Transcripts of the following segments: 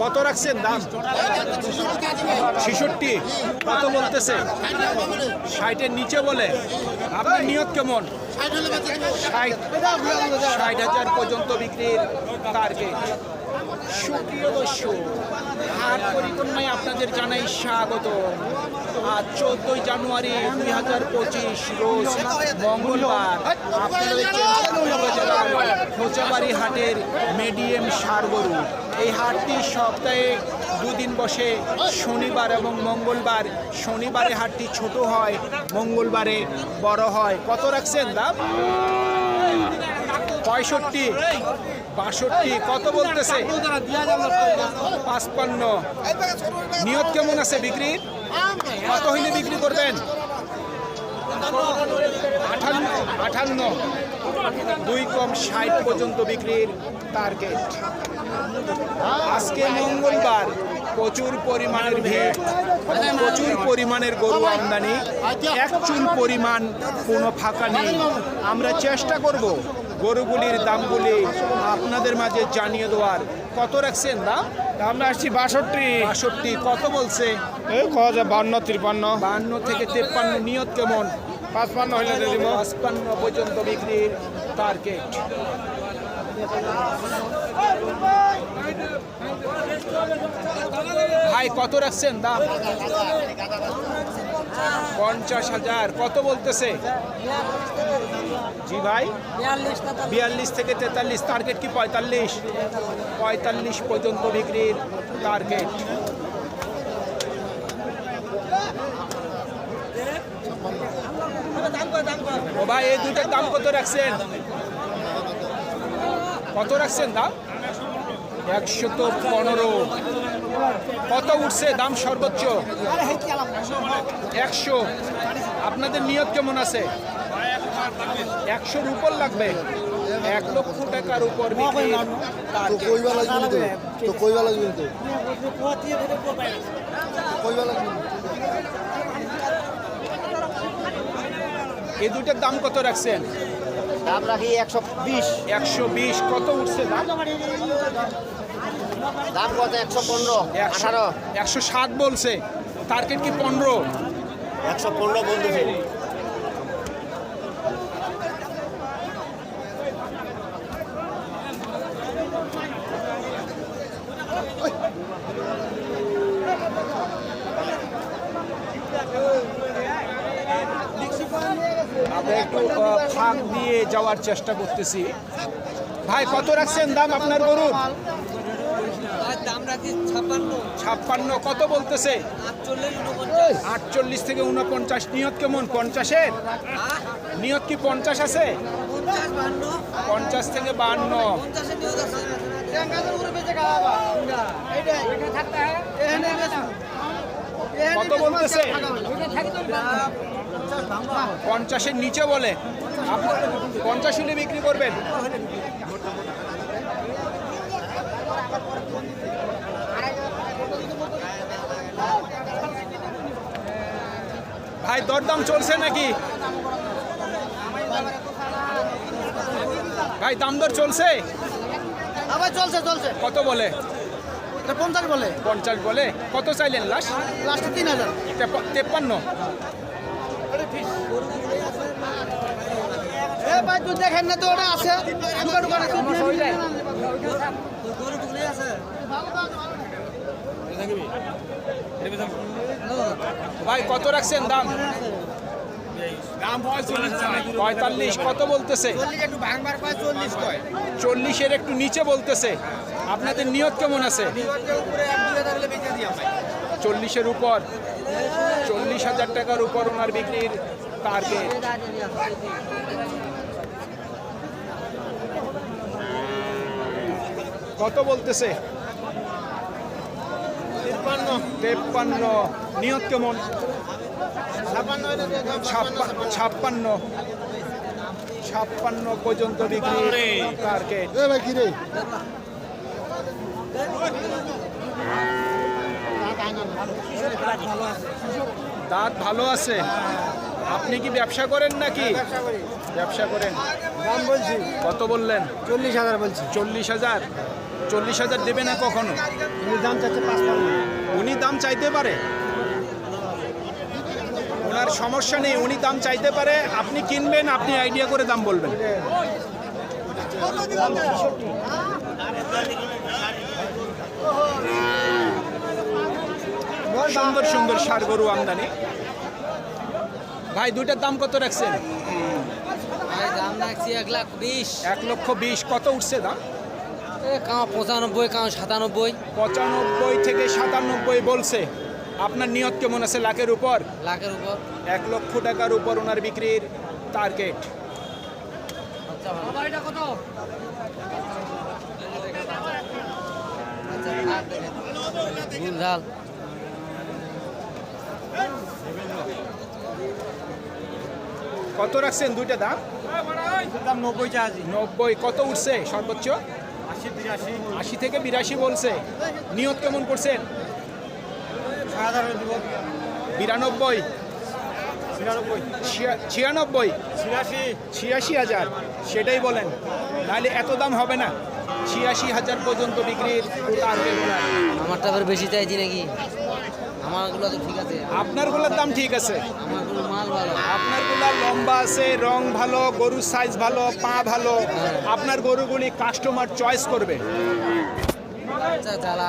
কত রাখছেন দাম? ছেষট্টি। কত বলতেছে? ষাটের নিচে বলে। আপনার নিয়ত কেমন? ষাট। হাজার পর্যন্ত বিক্রির টার্গেট সুপ্রিয় দর্শক, হাট পরিক্রমায় আপনাদের জানাই স্বাগত। আজ চোদ্দই জানুয়ারি দুই হাজার পঁচিশ, রোজ মঙ্গলবার উপজেলার খোঁচাবাড়ি হাটের মিডিয়াম সার গরু এই হাটটি সপ্তাহে দুদিন বসে, শনিবার এবং মঙ্গলবার। শনিবারে হাটটি ছোট হয়, মঙ্গলবারে বড় হয়। কত রাখছেন দাম? পঁয়ষট্টি, বাষট্টি, কত বলতেছে? পাঁচপান্ন। নিয়ত কেমন আছে বিক্রির কত হইলে বিক্রি করবেন? আঠান্ন আঠান্ন। দুই কম ষাট পর্যন্ত বিক্রির টার্গেট। আজকে মঙ্গলবার প্রচুর পরিমাণের ভিড় প্রচুর পরিমাণের গরু আমদানি এক চুল পরিমাণ কোনো ফাঁকা নেই। আমরা চেষ্টা করব গরুগুলির দামগুলি আপনাদের মাঝে জানিয়ে দেওয়ার। কত রাখছেন দাম? আমরা আসছি বাষট্টি। বাষট্টি কত বলছে? বান্ন তিরপান্ন। বান্ন থেকে তেপ্পান্ন নিয়ত কেমন? পাঁচপান্ন হইলে পাঁচপান্ন পর্যন্ত বিক্রির টার্গেট। ভাই, কত রাখছেন দাম? পঞ্চাশ হাজার। কত বলতেছে? জি ভাই, বিয়াল্লিশ থেকে তেতাল্লিশ। টার্গেট কি পঁয়তাল্লিশ? পঁয়তাল্লিশ পর্যন্ত বিক্রির টার্গেট ও ভাই, এই দুইটার দাম কত রাখছেন? কত রাখছেন দাম? একশো তো পনেরো। কত উঠছে দাম সর্বোচ্চ? একশো। আপনাদের নিয়ত কেমন আছে? একশোর উপর লাগবে। এক লক্ষ টাকার উপর এই দুইটার দাম কত রাখছেন? দাম রাখি একশো বিশ। একশো বিশ কত উঠছে দাম? দাম কত? একশো পনেরো একশো আঠারো। একশো সাত বলছে টার্গেট কি পনেরো? একশো পনেরো বলতেছে। একটু ফাঁক দিয়ে যাওয়ার চেষ্টা করতেছি। ভাই, কত রাখছেন দাম আপনার গরুর? ছাপ্পান্ন। কত বলতেছে? আটচল্লিশ থেকে উনপঞ্চাশ নিয়ত কেমন? পঞ্চাশের? নিয়ত কি পঞ্চাশ আছে? পঞ্চাশ থেকে আছে কত বলতেছে? পঞ্চাশের নিচে বলে। পঞ্চাশ হলে বিক্রি করবেন। ভাই দরদাম চলছে নাকি? ভাই দাম দর চলছে? আবার চলছে চলছে। কত বলে? এটা পঞ্চাশ বলে। পঞ্চাশ বলে। কত চাইলেন লাস্ট? লাস্টে তিন হাজার। তেপ- তেপ্পান্ন। ভাই তুই দেখেন না তো ওটা আছে। ভাই কত রাখছেন দাম? পঁয়তাল্লিশ কত বলতেছে? একটু ভাঙবার পায় চল্লিশ কয় চল্লিশের একটু নিচে বলতেছে। আপনাদের নিয়ত কেমন আছে? চল্লিশের উপর। চল্লিশ হাজার টাকার উপর ওনার বিক্রির টার্গেট কত বলতেছে? তিপ্পান্ন। তেপ্পান্ন। নিয়ত কেমন? ছাপ্পান্ন ছাপ্পান্ন পর্যন্ত বিক্রির টার্গেট কি রে? দাঁত ভালো আছে? আপনি কি ব্যবসা করেন নাকি? ব্যবসা করেন। দাম বলছি। কত বললেন? চল্লিশ হাজার বলছি। চল্লিশ হাজার? চল্লিশ হাজার দেবে না কখনো? দাম চাচ্ছে পাঁচ উনি দাম চাইতে পারে। ওনার সমস্যা নেই উনি দাম চাইতে পারে। আপনি কিনবেন আপনি আইডিয়া করে দাম বলবেন। সুন্দর সুন্দর সার গরু আমদানি। ভাই দুইটার দাম কত রাখছেন? ভাই দাম রাখছি এক লাখ বিশ। এক লক্ষ বিশ কত উঠছে দাম? এ কাঁ পঁচানব্বই কাঁ সাতানব্বই। পঁচানব্বই থেকে সাতানব্বই বলছে। আপনার নিয়ত কেমন আছে লাখের উপর? লাখের উপর। এক লক্ষ টাকার উপর ওনার বিক্রির টার্গেট আচ্ছা কত? ভুল ঝাল কত রাখছেন দুইটা দাম? দাম নব্বই চার্জ নব্বই। কত উঠছে সর্বোচ্চ? আশি থেকে বিরাশি বলছে। নিয়ত কেমন করছেন? সাধারণ বিরানব্বই। ছিয়ানব্বই। ছিয়াশি। ছিয়াশি হাজার। সেটাই বলেন। নাহলে এত দাম হবে না। ছিয়াশি হাজার পর্যন্ত বিক্রির আমারটা আবার বেশি চাইছি নাকি? আমারগুলো তো ঠিক আছে। আপনারগুলোর দাম ঠিক আছে? আমারগুলো মাল ভালো। আপনারগুলা লম্বা আছে রং ভালো গরুর সাইজ ভালো পা ভালো। আপনার গরুগুলি কাস্টমার চয়েস করবে। আচ্ছা জ্বালা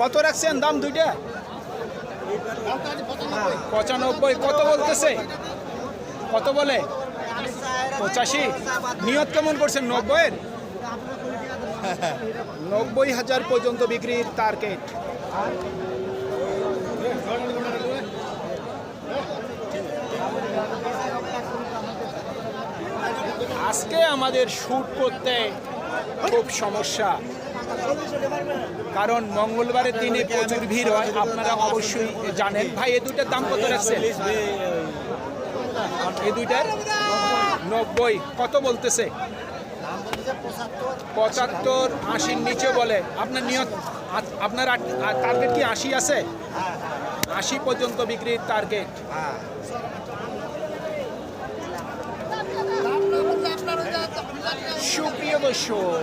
কত রাখছেন দাম দুইটা? পঁচানব্বই। কত বলতেছে? কত বলে? পঁচাশি। নিয়ত কেমন করছেন নব্বইয়ের? নব্বই হাজার পর্যন্ত বিক্রির টার্গেট। আজকে আমাদের শ্যুট করতে খুব সমস্যা। কারণ মঙ্গলবারের দিনে প্রচুর ভিড় হয়, আপনারা অবশ্যই জানেন। ভাই, এ দুইটার দাম কত রাখছেন? এই দুইটার? নব্বই। কত বলতেছে? পঁচাত্তর আশির নিচে বলে। আপনার নিয়ত আপনার টার্গেট কি আশি আছে? আশি পর্যন্ত বিক্রির টার্গেট সুপ্রিয় দর্শক